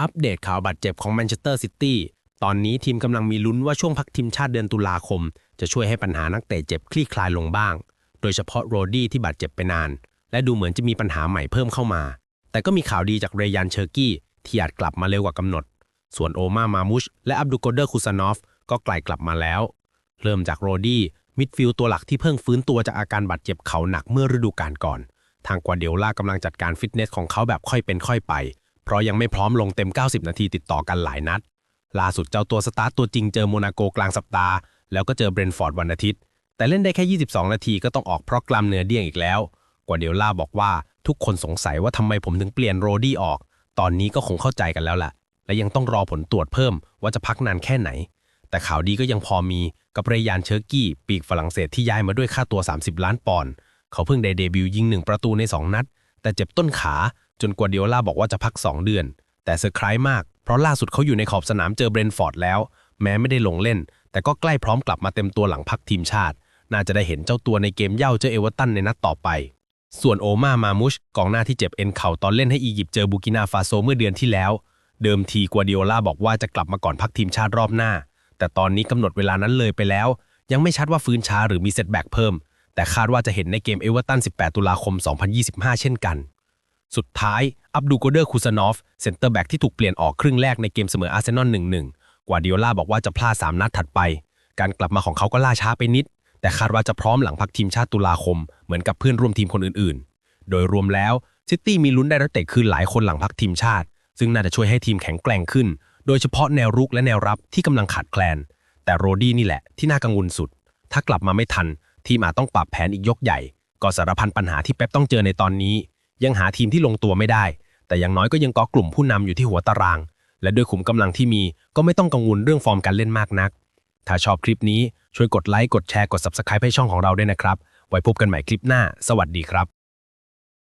อัปเดตข่าวบาดเจ็บของแมนเชสเตอร์ซิตี้ตอนนี้ทีมกำลังมีลุ้นว่าช่วงพักทีมชาติเดือนตุลาคม จะช่วยให้ปัญหานักเตะเจ็บคลี่คลายลงบ้าง โดยเฉพาะโรดี้ที่บาดเจ็บไปนาน และดูเหมือนจะมีปัญหาใหม่เพิ่มเข้ามา แต่ก็มีข่าวดีจากเรยันเชอร์กี้ที่อาจกลับมาเร็วกว่ากำหนด ส่วนโอมามามุชและอับดุโกเดอร์คูซานอฟก็ไกลกลับมาแล้ว เริ่มจากโรดี้มิดฟิลด์ตัวหลักที่เพิ่งฟื้นตัวจากอาการบาดเจ็บเข่าหนักเมื่อฤดูกาลก่อน ทางกวาเดียล่ากำลังจัดการฟิตเนสของเขาแบบค่อยเป็นค่อยไป เพราะยังไม่พร้อมลงเต็ม 90 นาทีติดต่อกันหลายนัด ล่าสุดเจ้าตัวสตาร์ตตัวจริงเจอโมนาโกกลางสัปดาห์ แล้วก็เจอเบรนฟอร์ดวันอาทิตย์ แต่เล่นได้แค่ 22 นาทีก็ต้องออกเพราะกล้ามเนื้อเดี้ยงอีกแล้ว กวาเดียล่าบอกว่าทุกคนสงสัยว่าทำไมผมถึงเปลี่ยนโรดี้ออก ตอนนี้ก็คงเข้าใจกันแล้วแหละและยังต้องรอผลตรวจเพิ่มว่าจะพักนานแค่ไหน แต่ข่าวดีก็ยังพอมีกับเรยานเชอร์กี้ปีกฝรั่งเศสที่ย้ายมาด้วยค่าตัว 30 ล้านปอนด์เขาเพิ่งได้เดบิวต์ยิงหนึ่งประตูใน 2 นัด แต่เจ็บต้นขา จนกวาเดียล่าบอกว่าจะพัก 2 เดือน แต่เซอร์ไพรส์มาก เพราะล่าสุดเขาอยู่ในขอบสนามเจอเบรนฟอร์ดแล้ว แม้ไม่ได้ลงเล่น แต่ก็ใกล้พร้อมกลับมาเต็มตัวหลังพักทีมชาติ น่าจะได้เห็นเจ้าตัวในเกมเย่าเจอเอเวอร์ตันในนัดต่อไป ส่วนโอมามามุชกองหน้าที่เจ็บเอ็นเข่าตอนเล่นให้อียิปต์เจอบูกินาฟาโซเมื่อเดือนที่แล้ว เดิมทีกัวเดียล่าบอกว่าจะกลับมาก่อนพักทีมชาติรอบหน้า แต่ตอนนี้กำหนดเวลานั้นเลยไปแล้ว ยังไม่ชัดว่าฟื้นช้าหรือมีเซตแบ็กเพิ่ม แต่คาดว่าจะเห็นในเกมเอเวอร์ตัน 18 ตุลาคม 2025 เช่นกัน สุดท้าย อับดูโกเดอร์คูซานอฟเซนเตอร์แบ็กที่ถูกเปลี่ยนออกครึ่งแรกในเกมเสมออาร์เซนอล1-1 กว่าดิโอล่าบอกว่าจะพลาด 3 นัดถัดไป การกลับมาของเขาก็ล่าช้าไปนิด แต่คาดว่าจะพร้อมหลังพักทีมชาติตุลาคม เหมือนกับเพื่อนร่วมทีมคนอื่นๆ โดยรวมแล้วซิตี้มีลุ้นได้นักเตะคืนหลายคนหลังพักทีมชาติ ซึ่งน่าจะช่วยให้ทีมแข็งแกร่งขึ้น โดยเฉพาะแนวรุกและแนวรับที่กำลังขาดแคลน แต่โรดี้นี่แหละที่น่ากังวลสุด ถ้ากลับมาไม่ทันทีมอาจต้องปรับแผนอีกยกใหญ่ ก็สารพันปัญหาที่เป๊ปต้องเจอในตอนนี้ ยังหาทีมที่ลงตัวไม่ได้ แต่อย่างน้อยก็ยังเกาะกลุ่มผู้นำอยู่ที่หัวตาราง และด้วยขุมกำลังที่มีก็ไม่ต้องกังวลเรื่องฟอร์มการเล่นมากนัก ถ้าชอบคลิปนี้ช่วยกดไลค์กดแชร์กด Subscribe ให้ช่องของเราด้วยนะครับ ไว้พบกันใหม่คลิปหน้า สวัสดีครับ